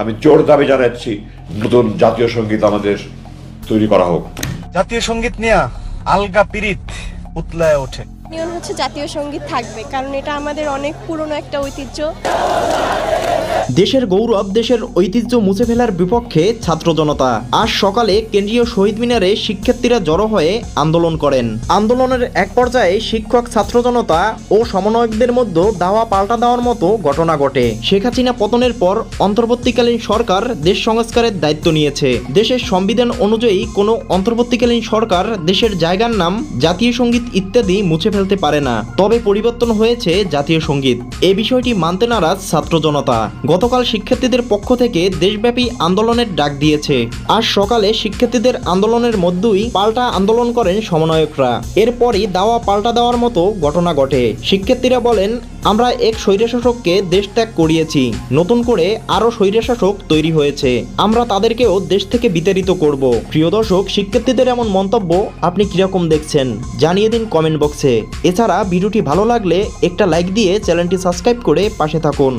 আমি জোর দাবি জানাচ্ছি নতুন জাতীয় সংগীত আমাদের তৈরি করা হোক। জাতীয় সংগীত নিয়ে আলগা পিরিত উতলায় ওঠে। নিয়ম হচ্ছে জাতীয় সংগীত থাকবে কারণ এটা আমাদের অনেক পুরনো একটা ঐতিহ্য। দেশের গৌরব, দেশের ঐতিহ্য মুছে ফেলার বিপক্ষে ছাত্র জনতা। আজ সকালে কেন্দ্রীয় শহীদ মিনারে শিক্ষার্থীরা জড়ো হয়ে আন্দোলন করেন। আন্দোলনের এক পর্যায়ে শিক্ষক, ছাত্র জনতা ও সমন্বয়কদের মধ্যে দাওয়া পাল্টা দেওয়ার মতো ঘটনা ঘটে। শেখ হাসিনা পতনের পর অন্তর্বর্তীকালীন সরকার দেশ সংস্কারের দায়িত্ব নিয়েছে। দেশের সংবিধান অনুযায়ী কোনো অন্তর্বর্তীকালীন সরকার দেশের জায়গার নাম জাতীয় সংগীত ইত্যাদি মুছে ফেলতে পারে না। তবে পরিবর্তন হয়েছে জাতীয় সংগীত। এ বিষয়টি মানতে নারাজ ছাত্র জনতা। গতকাল শিক্ষার্থীদের পক্ষ থেকে দেশব্যাপী আন্দোলনের ডাক দিয়েছে। আজ সকালে শিক্ষার্থীদের আন্দোলনের মধ্যেই পাল্টা আন্দোলন করেন সমন্বয়করা। এরপরই দাওয়া পাল্টা দেওয়ার মতো ঘটনা ঘটে। শিক্ষার্থীরা বলেন, আমরা এক স্বৈরশাসককে দেশ ত্যাগ করিয়েছি। নতুন করে আরও স্বৈরশাসক তৈরি হয়েছে। আমরা তাদেরকেও দেশ থেকে বিতাড়িত করব। প্রিয় দর্শক, শিক্ষার্থীদের এমন মন্তব্য আপনি কীরকম দেখছেন? জানিয়ে দিন কমেন্ট বক্সে। এছাড়া ভিডিওটি ভালো লাগলে একটা লাইক দিয়ে চ্যানেলটি সাবস্ক্রাইব করে পাশে থাকুন।